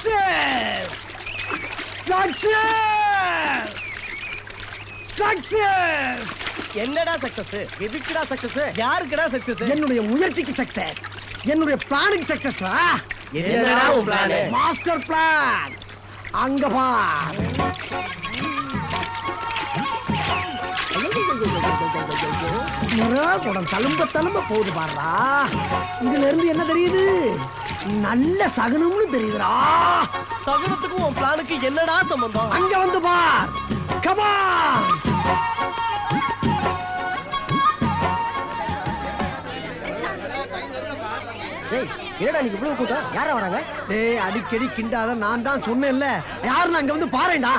Success success success என்னடா success எதுக்குடா success யாருக்குடா சக்சஸ் என்னுடைய முயற்சிக்கு சக்சஸ் என்னுடைய பிளானுக்கு சக்சஸ்டா என்னடா உன் பிளான் மாஸ்டர் பிளான் அங்க பார் குடம் தழும்ப தழும்ப போகுது பாருடா. இதுல இருந்து என்ன தெரியுது? நல்ல சகுனம்னு தெரியுதுடா. சகுனத்துக்கும் உன் பிளானுக்கு என்னடா சம்பந்தம்? அங்க வந்து பார். டேய் என்னடா நீ இவ்வளவு கூட்டம்? யாரா வராங்க? டேய் அடிக்கடி கிண்டாத நான் தான் சொன்னேன்ல. யாருன்னு அங்க வந்து பாருடா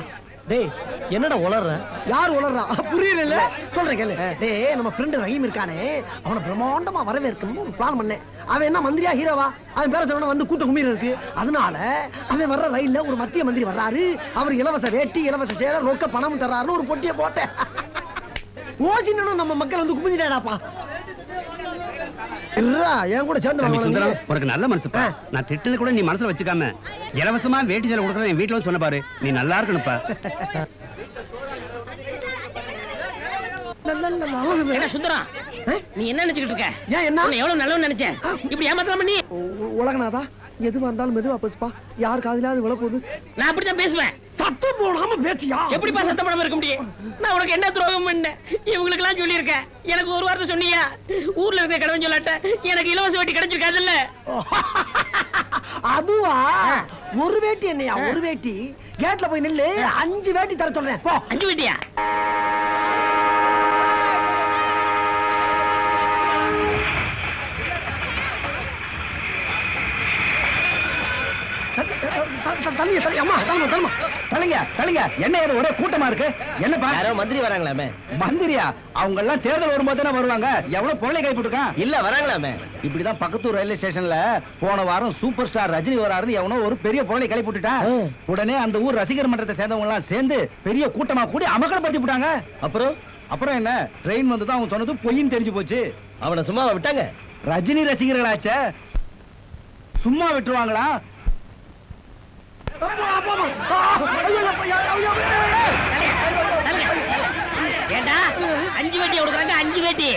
டேய் என்னடா உளர்ற? யார் உளறா புரியல சொல்றேன் கேளு. டேய் நம்ம ஃப்ரெண்ட் ரஹீம் இருக்கானே. அவனை பிரம்மாண்டமா வரவேற்கணும்னு ஒரு பிளான் பண்ணேன். அவன் என்ன மந்திரியா ஹீரோவா? அவன் பேர சொன்ன வந்து கூட்ட கும்மீர் இருக்கு. அதனால அவன் வர்ற ரயில்ல ஒரு மத்திய மந்திரி வர்றாரு. அவர் இலவச வேட்டி இலவச சேர ரொக்க பணம் தர்றாருன்னு ஒரு பொட்டியை போட்டேன். ஓசின்னு நம்ம மக்கள் வந்து குமிஞ்சிட்டாடாப்பா இருடா, என் கூட சேர்ந்து சுந்தரம். உனக்கு நல்ல மனசுப்பா. நான் திட்டது கூட நீ மனசுல வச்சுக்காம. இலவசமா வேட்டி சேலை கொடுக்கறது என் வீட்டுல வந்து சொன்ன பாரு. நீ நல்லா இருக்கணும்ப்பா. என்ன சுந்தரம்? நீ என்ன நினைச்சுக்கிட்டு இருக்க? ஏன் என்ன? உன்னை எவ்வளவு நல்லவன்னு நினைச்சேன்? இப்படி ஏமாத்தலாமா நீ? உலகநாதா? எதுவா இருந்தாலும் மெதுவா பேசுப்பா. யார் காதிலாவது விழ போகுது நான் அப்படித்தான் பேசுவேன். சத்தம் போடாம பேசியா? எப்படிப்பா சத்தப்படாம இருக்க முடியும்? நான் உனக்கு என்ன துரோகம் பண்ணேன்? இவங்களுக்கு எல்லாம் சொல்லியிருக்கேன். எனக்கு ஒரு வார்த்தை சொன்னியா? ஊர்ல இருக்க கடவுள் சொல்லாட்ட எனக்கு இலவச வட்டி கிடைச்சிருக்காதுல்ல? அதுவா? ஒரு வேட்டி என்னையா? ஒரு வேட்டி? கேட்ல போய் நில்லு. அஞ்சு வேட்டி தர சொல்றேன். போ. அஞ்சு வட்டியா? த- த- தள்ளி தள்ளி அம்மா தள்ளுமா தள்ளுமா தள்ளுங்க தள்ளுங்க. என்ன ஏதோ ஒரே கூட்டமா இருக்கு? என்னப்பா? யாரோ மந்திரி வராங்களாமே. மந்திரியா? அவங்க எல்லாம் தேர்தல் வரும்போது தானே வருவாங்க. எவ்வளவு பொருளை கைப்பட்டுருக்கான் இல்ல வராங்களாமே. இப்படிதான் பக்கத்தூர் ரயில்வே ஸ்டேஷன்ல போன வாரம் சூப்பர் ஸ்டார் ரஜினி வராருன்னு எவனோ ஒரு பெரிய பொருளை. உடனே அந்த ஊர் ரசிகர் மன்றத்தை சேர்ந்தவங்க எல்லாம் சேர்ந்து பெரிய கூட்டமா கூடி அமகலப்படுத்தி விட்டாங்க. அப்புறம்? அப்புறம் என்ன? ட்ரெயின் வந்து தான் அவன் சொன்னது பொய்ன்னு தெரிஞ்சு போச்சு. அவனை சும்மா விட்டாங்க? ரஜினி ரசிகர்களாச்சே. சும்மா விட்டுருவாங்களா? ஏண்டா? அஞ்சு வேட்டி கொடுக்குறாங்க அஞ்சு வேட்டி.